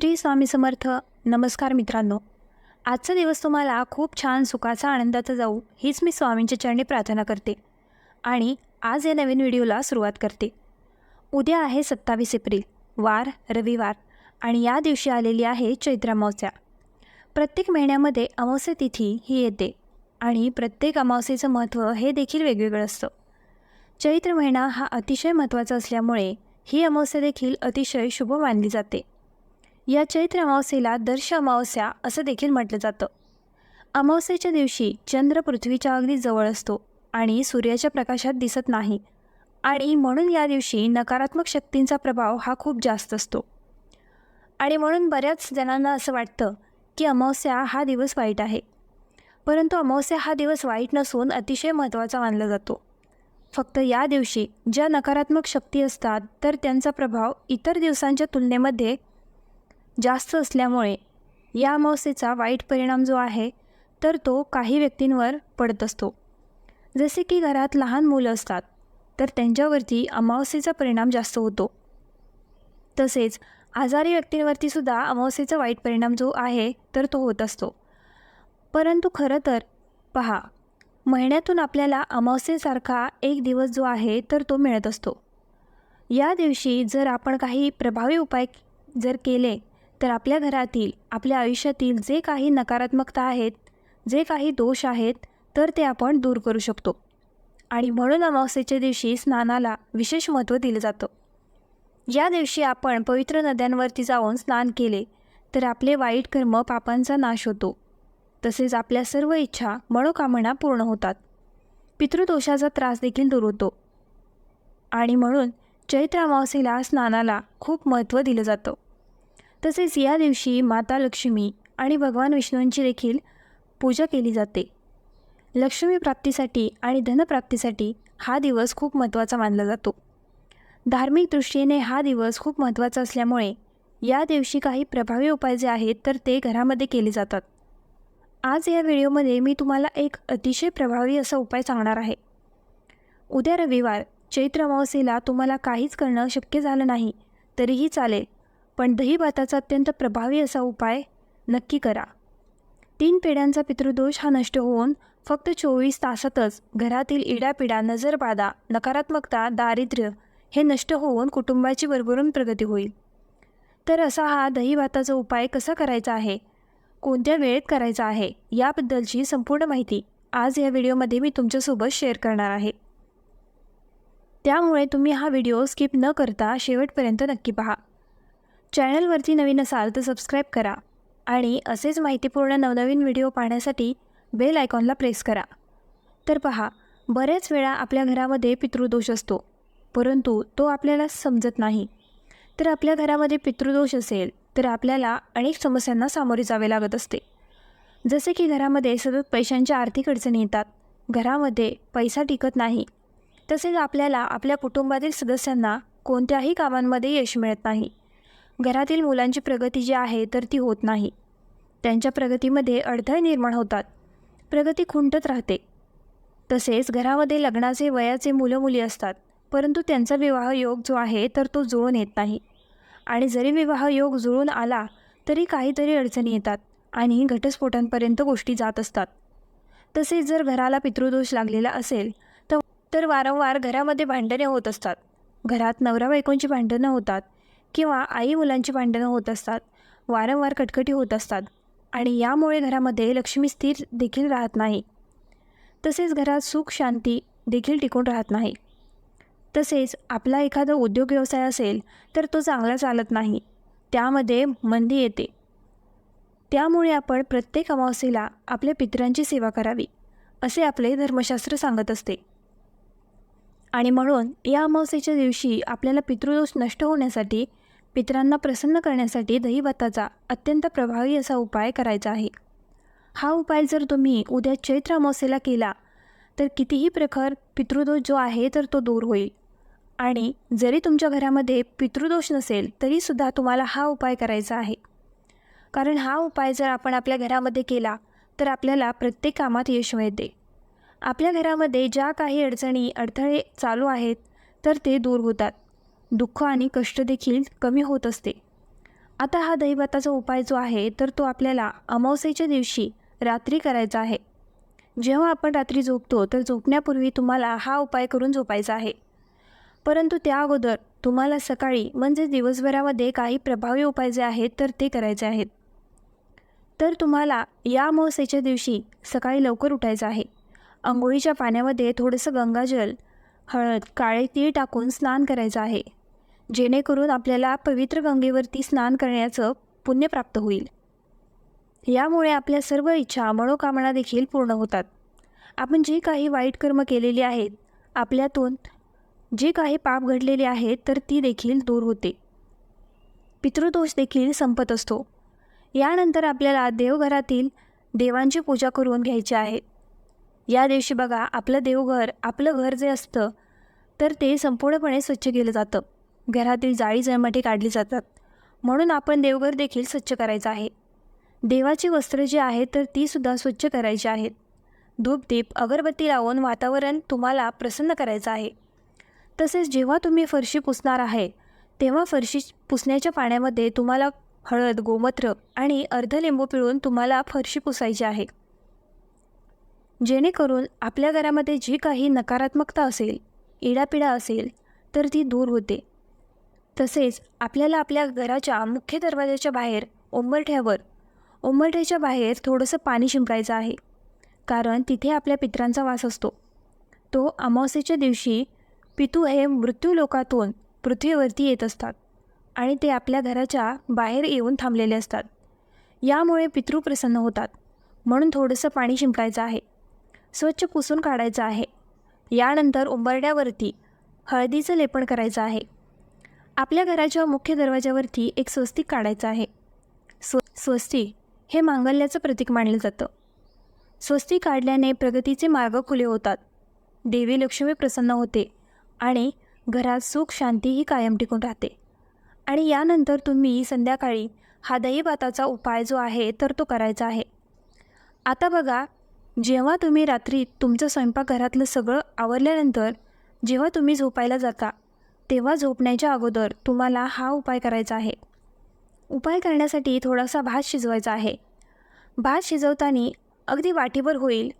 श्री स्वामी समर्थ. नमस्कार मित्रांनो. आजचा दिवस तुम्हाला खूप छान सुखाचा आनंदाचा जाऊ हीच मी स्वामींच्या चरणी प्रार्थना करते. आणि आज या नवीन व्हिडिओला सुरुवात करते. उद्या आहे सत्तावीस एप्रिल वार रविवार आणि या दिवशी आलेली आहे चैत्र अमावस्या. प्रत्येक महिन्यामध्ये अमावस्या तिथी ही येते आणि प्रत्येक अमावस्येचं महत्त्व हे देखील वेगवेगळं असतं. चैत्र महिना हा अतिशय महत्त्वाचा असल्यामुळे ही अमावस्या देखील अतिशय शुभ मानली जाते. या चैत्र अमावस्येला दर्श अमावस्या असं देखील म्हटलं जातं. अमावस्येच्या दिवशी चंद्र पृथ्वीच्या अगदी जवळ असतो आणि सूर्याच्या प्रकाशात दिसत नाही आणि म्हणून या दिवशी नकारात्मक शक्तींचा प्रभाव हा खूप जास्त असतो. आणि म्हणून बऱ्याच जणांना असं वाटतं की अमावस्या हा दिवस वाईट आहे. परंतु अमावस्या हा दिवस वाईट नसून अतिशय महत्त्वाचा मानला जातो. फक्त या दिवशी ज्या नकारात्मक शक्ती असतात तर त्यांचा प्रभाव इतर दिवसांच्या तुलनेमध्ये जास्त असल्यामुळे या अमावस्येचा वाईट परिणाम जो आहे तर तो काही व्यक्तींवर पडत असतो. जसे की घरात लहान मुलं असतात तर त्यांच्यावरती अमावस्येचा परिणाम जास्त होतो. तसेच आजारी व्यक्तींवरती सुद्धा अमावस्येचा वाईट परिणाम जो आहे तर तो होत असतो. परंतु खरं तर पहा महिन्यातून आपल्याला अमावस्येसारखा एक दिवस जो आहे तर तो मिळत असतो. या दिवशी जर आपण काही प्रभावी उपाय जर केले तर आपल्या घरातील आपल्या आयुष्यातील जे काही नकारात्मकता आहेत जे काही दोष आहेत तर ते आपण दूर करू शकतो. आणि म्हणून अमावस्येच्या दिवशी स्नानाला विशेष महत्त्व दिलं जातं. या दिवशी आपण पवित्र नद्यांवरती जाऊन स्नान केले तर आपले वाईट कर्म पापांचा नाश होतो. तसेच आपल्या सर्व इच्छा मनोकामना पूर्ण होतात. पितृदोषाचा त्रास देखील दूर होतो. आणि म्हणून चैत्र अमावस्येला स्नानाला खूप महत्त्व दिलं जातं. तसेच या दिवशी माता लक्ष्मी आणि भगवान विष्णूंची देखील पूजा केली जाते. लक्ष्मी प्राप्तीसाठी आणि धनप्राप्तीसाठी हा दिवस खूप महत्त्वाचा मानला जातो. धार्मिक दृष्टीने हा दिवस खूप महत्त्वाचा असल्यामुळे या दिवशी काही प्रभावी उपाय जे आहेत तर ते घरामध्ये केले जातात. आज या व्हिडिओमध्ये मी तुम्हाला एक अतिशय प्रभावी असा उपाय सांगणार आहे. उद्या रविवार चैत्र अमावस्येला तुम्हाला काहीच करणं शक्य झालं नाही तरीही चालेल. पण दहीभाताचा अत्यंत प्रभावी असा उपाय नक्की करा. तीन पिढ्यांचा पितृदोष हा नष्ट होऊन फक्त चोवीस तासातच घरातील इडापिडा नजरबाधा नकारात्मकता दारिद्र्य हे नष्ट होऊन कुटुंबाची भरभरून प्रगती होईल. तर असा हा दही भाताचा उपाय कसा करायचा आहे? कोणत्या वेळेत करायचा आहे? याबद्दलची संपूर्ण माहिती आज या व्हिडिओमध्ये मी तुमच्यासोबत शेअर करणार आहे. त्यामुळे तुम्ही हा व्हिडिओ स्किप न करता शेवटपर्यंत नक्की पहा. चॅनलवरती नवीन असाल तर सबस्क्राईब करा आणि असेच माहितीपूर्ण नवनवीन व्हिडिओ पाहण्यासाठी बेल आयकॉनला प्रेस करा. तर पहा बऱ्याच वेळा आपल्या घरामध्ये पितृदोष असतो परंतु तो आपल्याला समजत नाही. तर आपल्या घरामध्ये पितृदोष असेल तर आपल्याला अनेक समस्यांना सामोरे जावे लागत असते. जसे की घरामध्ये सतत पैशांच्या आर्थिक अडचणी येतात घरामध्ये पैसा टिकत नाही तसेच आपल्याला आपल्या कुटुंबातील सदस्यांना कोणत्याही कामांमध्ये यश मिळत नाही. घरातील मुलांची प्रगती जी आहे तर ती होत नाही. त्यांच्या प्रगतीमध्ये अडथळे निर्माण होतात. प्रगती खुंटत राहते. तसेच घरामध्ये लग्नाचे वयाचे मुलं मुली असतात. परंतु त्यांचा विवाह योग जो आहे तर तो जुळून येत नाही. आणि जरी विवाह योग जुळून आला तरी काहीतरी अडचणी येतात आणि घटस्फोटांपर्यंत गोष्टी जात असतात. तसेच जर घराला पितृदोष लागलेला असेल तर तर वारंवार घरामध्ये भांडणे होत असतात. घरात नवरा बायकोंची भांडणं होतात. किंवा आई मुलांची भांडणं होत असतात वारंवार कटकटी होत असतात आणि यामुळे घरामध्ये लक्ष्मी स्थिर देखील राहत नाही. तसेच घरात सुख शांती देखील टिकून राहत नाही. तसेच आपला एखादा उद्योग व्यवसाय असेल तर तो चांगला चालत नाही. त्यामध्ये मंदी येते. त्यामुळे आपण प्रत्येक अमावस्येला आपल्या पितरांची सेवा करावी असे आपले धर्मशास्त्र सांगत असते. आणि म्हणून या अमावस्येच्या दिवशी आपल्याला पितृदोष नष्ट होण्यासाठी पितरांना प्रसन्न करण्यासाठी दहीवताचा अत्यंत प्रभावी असा उपाय करायचा आहे. हा उपाय जर तुम्ही उद्या चैत्र अमावस्येला केला तर कितीही प्रखर पितृदोष जो आहे तर तो दूर होईल. आणि जरी तुमच्या घरामध्ये पितृदोष नसेल तरीसुद्धा तुम्हाला हा उपाय करायचा आहे. कारण हा उपाय जर आपण आपल्या घरामध्ये केला तर आपल्याला प्रत्येक कामात यश मिळते. आपल्या घरामध्ये ज्या काही अडचणी अडथळे चालू आहेत तर ते दूर होतात. दुःख आणि कष्ट देखील कमी होत असते. आता हा दहीभाताचा उपाय जो आहे तर तो आपल्याला अमावस्येच्या दिवशी रात्री करायचा आहे. जेव्हा आपण रात्री झोपतो तर झोपण्यापूर्वी तुम्हाला हा उपाय करून झोपायचा आहे. परंतु त्या अगोदर तुम्हाला सकाळी म्हणजे दिवसभरामध्ये काही प्रभावी उपाय जे आहेत तर ते करायचे आहेत. तर तुम्हाला या अमावस्येच्या दिवशी सकाळी लवकर उठायचं आहे. आंघोळीच्या पाण्यामध्ये थोडंसं गंगाजल हळद काळे तीळ टाकून स्नान करायचं आहे. जेणेकरून आपल्याला पवित्र गंगेवरती स्नान करण्याचं पुण्य प्राप्त होईल. यामुळे आपल्या सर्व इच्छा मनोकामना देखील पूर्ण होतात. आपण जी काही वाईट कर्म केलेली आहेत आपल्यातून जे काही पाप घडलेले आहेत तर ती देखील दूर होते. पितृदोष देखील संपत असतो. यानंतर आपल्याला देवघरातील देवांची पूजा करून घ्यायची आहे. या दिवशी बघा आपलं देवघर आपलं घर जे असतं तर ते संपूर्णपणे स्वच्छ केलं जातं. घरातील जाळी जळमाटी काढली जातात. म्हणून आपण देवघर देखील स्वच्छ करायचं आहे. देवाची वस्त्र जी आहेत तर तीसुद्धा स्वच्छ करायची आहेत. धूपदीप अगरबत्ती लावून वातावरण तुम्हाला प्रसन्न करायचं आहे. तसेच जेव्हा तुम्ही फरशी पुसणार आहे तेव्हा फरशी पुसण्याच्या पाण्यामध्ये तुम्हाला हळद गोमूत्र आणि अर्ध लिंबू पिळून तुम्हाला फरशी पुसायची आहे. जेणेकरून आपल्या घरामध्ये जी काही नकारात्मकता असेल इडापिडा असेल तर ती दूर होते. तसेच आपल्याला आपल्या घराच्या मुख्य दरवाजाच्या बाहेर उंबरठ्यावर उंबरठ्याच्या बाहेर थोडंसं पाणी शिंपडायचं आहे कारण तिथे आपल्या पित्रांचा वास असतो. तो अमावस्येच्या दिवशी पितू हे मृत्यू लोकातून पृथ्वीवरती येत असतात आणि ते आपल्या घराच्या बाहेर येऊन थांबलेले असतात. यामुळे पितृ प्रसन्न होतात म्हणून थोडंसं पाणी शिंपडायचं आहे. स्वच्छ पुसून काढायचं आहे. यानंतर उंबरड्यावरती हळदीचं लेपन करायचं आहे. आपल्या घराच्या मुख्य दरवाज्यावरती एक स्वस्तिक काढायचं आहे. स्व स्वस्तिक हे मांगल्याचं प्रतीक मानलं जातं. स्वस्तिक काढल्याने प्रगतीचे मार्ग खुले होतात. देवी लक्ष्मी प्रसन्न होते आणि घरात सुख शांती ही कायम टिकून राहते. आणि यानंतर तुम्ही संध्याकाळी हा दहीभाताचा उपाय जो आहे तर तो करायचा आहे. आता बघा जेव्हा तुम्ही रात्री तुमचं स्वयंपाकघरातलं सगळं आवरल्यानंतर जेव्हा तुम्ही झोपायला जाता तेव्हा झोपण्याच्या अगोदर तुम्हाला हा उपाय करायचा आहे. उपाय करण्यासाठी थोडासा भात शिजवायचा आहे. भात शिजवताना अगदी वाटीभर होईल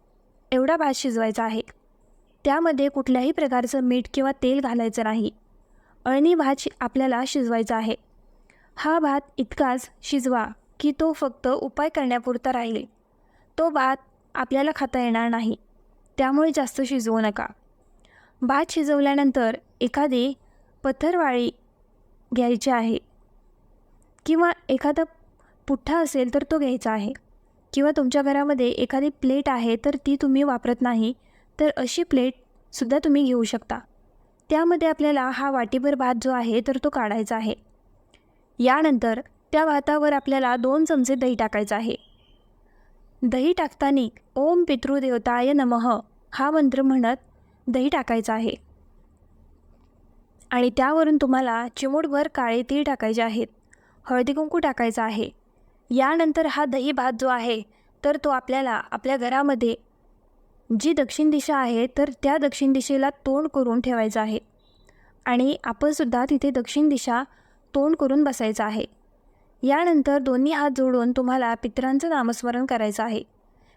एवढा भात शिजवायचा आहे. त्यामध्ये कुठल्याही प्रकारचं मीठ किंवा तेल घालायचं नाही. अळणी भात शि आपल्याला शिजवायचा आहे. हा भात इतकाच शिजवा की तो फक्त उपाय करण्यापुरता राहील. तो भात आपल्याला खाता येणार नाही. त्यामुळे जास्त शिजवू नका. भात शिजवल्यानंतर एखादी पथरवाळी घ्यायची आहे. किंवा एखादा पुठ्ठा असेल तर तो घ्यायचा आहे. किंवा तुमच्या घरामध्ये एखादी प्लेट आहे तर ती तुम्ही वापरत नाही तर अशी प्लेटसुद्धा तुम्ही घेऊ शकता. त्यामध्ये आपल्याला हा वाटीभर भात जो आहे तर तो काढायचा आहे. यानंतर त्या भातावर आपल्याला दोन चमचे दही टाकायचं आहे. दही टाकताना ओम पितृदेवताय नमः हा मंत्र म्हणत दही टाकायचा आहे. आणि त्यावरून तुम्हाला चिमूटभर काळे तीळ टाकायचे आहेत. हळदी कुंकू टाकायचा आहे. यानंतर हा दही भात जो आहे तर तो आपल्याला आपल्या घरामध्ये जी दक्षिण दिशा आहे तर त्या दक्षिण दिशेला तोंड करून ठेवायचं आहे. आणि आपणसुद्धा तिथे दक्षिण दिशा तोंड करून बसायचं आहे. यानंतर दोन्ही हात जोडून तुम्हाला पित्रांचं नामस्मरण करायचं आहे.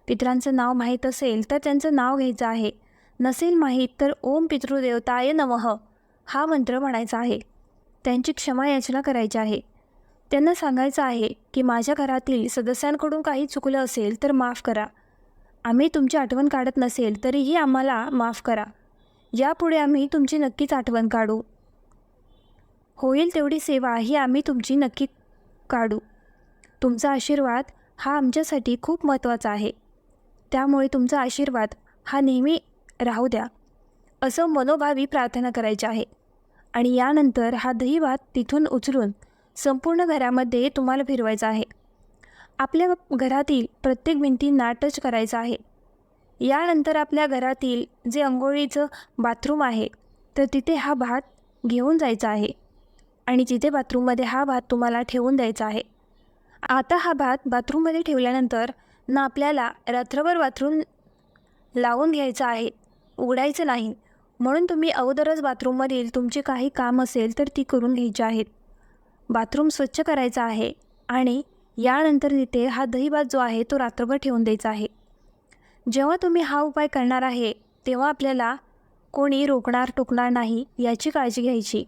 पित्रांचं नाव माहीत असेल तर त्यांचं नाव घ्यायचं आहे. नसेल माहीत तर ओम पितृदेवताय नमः हा मंत्र म्हणायचा आहे. त्यांची क्षमा याचना करायची आहे. त्यांना सांगायचं आहे की माझ्या घरातील सदस्यांकडून काही चुकलं असेल तर माफ करा. आम्ही तुमची आठवण काढत नसेल तरीही आम्हाला माफ करा. यापुढे आम्ही तुमची नक्कीच आठवण काढू. होईल तेवढी सेवा ही आम्ही तुमची नक्की काढू. तुमचा आशीर्वाद हा आमच्यासाठी खूप महत्त्वाचा आहे. त्यामुळे तुमचा आशीर्वाद हा नेहमी राहू द्या. असं मनोभावी प्रार्थना करायची आहे. आणि यानंतर हा दहीभात तिथून उचलून संपूर्ण घरामध्ये तुम्हाला फिरवायचा आहे. आपल्या घरातील प्रत्येक भिंतींना टच करायचं आहे. यानंतर आपल्या घरातील जे अंघोळीचं बाथरूम आहे तर तिथे हा भात घेऊन जायचा आहे. आणि जिथे बाथरूममध्ये हा भात तुम्हाला ठेवून द्यायचा आहे. आता हा भात बाथरूममध्ये ठेवल्यानंतर ना आपल्याला रात्रभर बाथरूम लावून घ्यायचं आहे उघडायचं नाही. म्हणून तुम्ही अगोदरच बाथरूममधील तुमचे काही काम असेल तर ती करून घ्यायची आहेत. बाथरूम स्वच्छ करायचा आहे आणि यानंतर तिथे हा दहीभात जो आहे तो रात्रभर ठेवून द्यायचा आहे. जेव्हा तुम्ही हा उपाय करणार आहे तेव्हा आपल्याला कोणी रोखणार टोकणार नाही याची काळजी घ्यायची.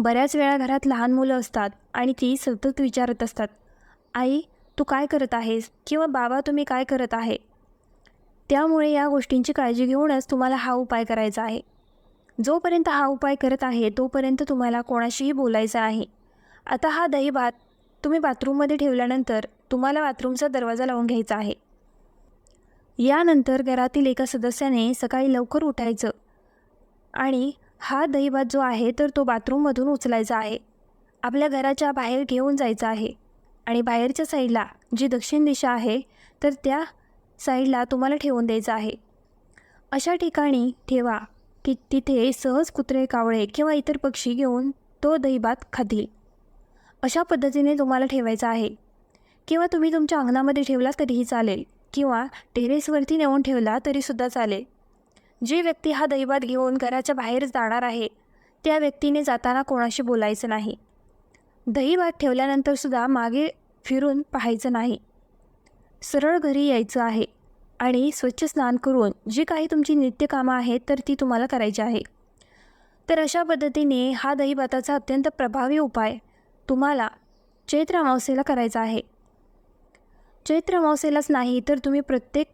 बऱ्याच वेळा घरात लहान मुलं असतात आणि ती सतत विचारत असतात आई तू काय करत आहेस? किंवा बाबा तुम्ही काय करत आहे? त्यामुळे या गोष्टींची काळजी घेऊनच तुम्हाला हा उपाय करायचा आहे. जोपर्यंत हा उपाय करत आहे तोपर्यंत तुम्हाला कोणाशीही बोलायचं आहे. आता हा दही भात तुम्ही बाथरूममध्ये ठेवल्यानंतर तुम्हाला बाथरूमचा दरवाजा लावून घ्यायचा आहे. यानंतर घरातील एका सदस्याने सकाळी लवकर उठायचं आणि हा दहीभात जो आहे तर तो बाथरूममधून उचलायचा आहे. आपल्या घराच्या बाहेर घेऊन जायचा आहे. आणि बाहेरच्या साईडला जी दक्षिण दिशा आहे तर त्या साईडला तुम्हाला ठेवून द्यायचं आहे. अशा ठिकाणी ठेवा की तिथे सहज कुत्रे कावळे किंवा इतर पक्षी घेऊन तो दहीभात खातील. अशा पद्धतीने तुम्हाला ठेवायचा आहे. किंवा तुम्ही तुमच्या अंगणामध्ये ठेवला तरीही चालेल. किंवा टेरेसवरती नेऊन ठेवला तरीसुद्धा चालेल. जी व्यक्ती हा दैवात घेऊन घराच्या बाहेर जाणार आहे त्या व्यक्तीने जाताना कोणाशी बोलायचं नाही. दहीभात ठेवल्यानंतरसुद्धा मागे फिरून पाहायचं नाही. सरळ घरी यायचं आहे आणि स्वच्छ स्नान करून जी काही तुमची नित्यकामं आहेत तर ती तुम्हाला करायची आहे. तर अशा पद्धतीने हा दहीभाताचा अत्यंत प्रभावी उपाय तुम्हाला चैत्र अमावस्येला करायचा आहे. चैत्र अमावस्येलाच नाही तर तुम्ही प्रत्येक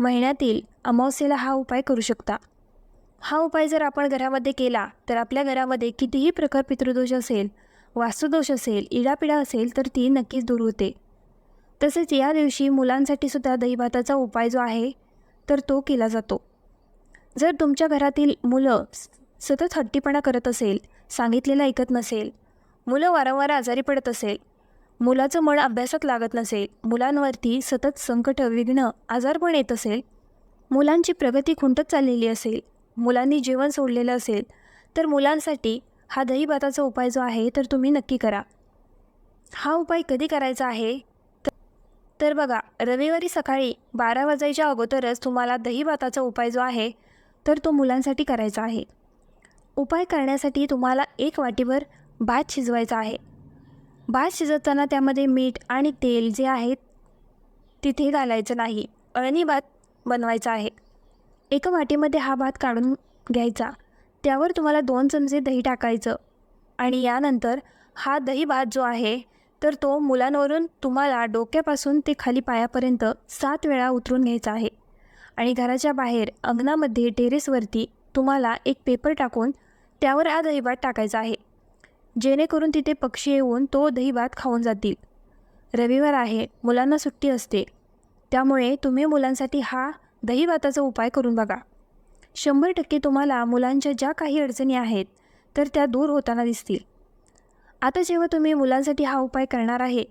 महिन्यातील अमावस्येला हा उपाय करू शकता. हा उपाय जर आपण घरामध्ये केला तर आपल्या घरामध्ये कितीही प्रकार पितृदोष असेल वास्तुदोष असेल इडापिडा असेल तर ती नक्कीच दूर होते. तसेच या दिवशी मुलांसाठी सुद्धा दहीभाताचा उपाय जो आहे तर तो केला जातो. जर तुमच्या घरातील मुलं स- सतत हट्टीपणा करत असेल सांगितलेलं ऐकत नसेल मुलं वारंवार आजारी पडत असेल मुलाचं मन अभ्यासात लागत नसेल मुलांवरती सतत संकट विघ्न आजारपण येत असेल मुलांची प्रगती खुंटत चाललेली असेल मुलांनी जीवन सोडलेलं असेल तर मुलांसाठी हा दहीभाताचा उपाय जो आहे तर तुम्ही नक्की करा. हा उपाय कधी करायचा आहे? तर- तर बघा रविवारी सकाळी बारा वाजायच्या अगोदरच तुम्हाला दहीभाताचा उपाय जो आहे तर तो मुलांसाठी करायचा आहे. उपाय करण्यासाठी तुम्हाला एक वाटीभर भात शिजवायचा आहे. भात शिजवताना त्यामध्ये मीठ आणि तेल जे आहेत तिथे घालायचं नाही. अळणी भात बनवायचा आहे. एका वाटीमध्ये हा भात काढून घ्यायचा. त्यावर तुम्हाला दोन चमचे दही टाकायचं आणि यानंतर हा दही भात जो आहे तर तो मुलांवरून तुम्हाला डोक्यापासून ते खाली पायापर्यंत सात वेळा उतरून घ्यायचा आहे. आणि घराच्या बाहेर अंगणामध्ये टेरेसवरती तुम्हाला एक पेपर टाकून त्यावर हा दहीभात टाकायचा आहे. जेणेकरून तिथे पक्षी येऊन तो दहीभात खाऊन जातील. रविवार आहे मुलांना सुट्टी असते. त्यामुळे तुम्ही मुलांसाठी हा दहीभाताचा उपाय करून बघा. शंभर टक्के तुम्हाला मुलांच्या ज्या काही अडचणी आहेत तर त्या दूर होताना दिसतील. आता जेव्हा तुम्ही मुलांसाठी हा उपाय करणार आहे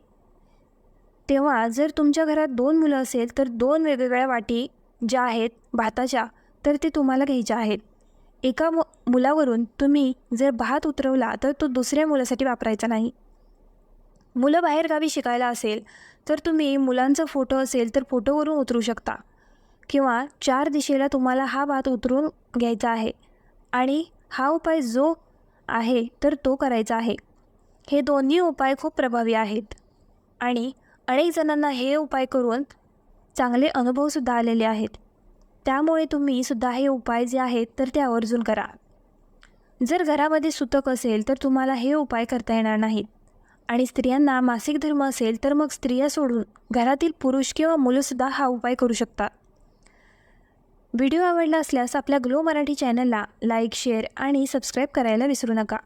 तेव्हा जर तुमच्या घरात दोन मुलं असेल तर दोन वेगवेगळ्या वाटी ज्या आहेत भाताच्या तर ते तुम्हाला घ्यायच्या आहेत. एका मु मुलावरून तुम्ही जर भात उतरवला तर तो दुसऱ्या मुलासाठी वापरायचा नाही. मुलं बाहेरगावी शिकायला असेल तर तुम्ही मुलांचा फोटो असेल तर फोटोवरून उतरू शकता. किंवा चार दिशेला तुम्हाला हा भात उतरून घ्यायचा आहे आणि हा उपाय जो आहे तर तो करायचा आहे. हे दोन्ही उपाय खूप प्रभावी आहेत आणि अनेक जणांना हे उपाय करून चांगले अनुभवसुद्धा आलेले आहेत. त्यामुळे तुम्ही सुद्धा हे उपाय जे आहेत तर ते आवर्जून करा. जर घरामध्ये सुतक असेल तर तुम्हाला हे उपाय करता येणार नाहीत. आणि स्त्रियांना मासिक धर्म असेल तर मग स्त्रिया सोडून घरातील पुरुष किंवा मुलंसुद्धा हा उपाय करू शकतात. व्हिडिओ आवडला असल्यास आपल्या ग्लो मराठी चॅनलला लाईक शेअर आणि सबस्क्राईब करायला विसरू नका.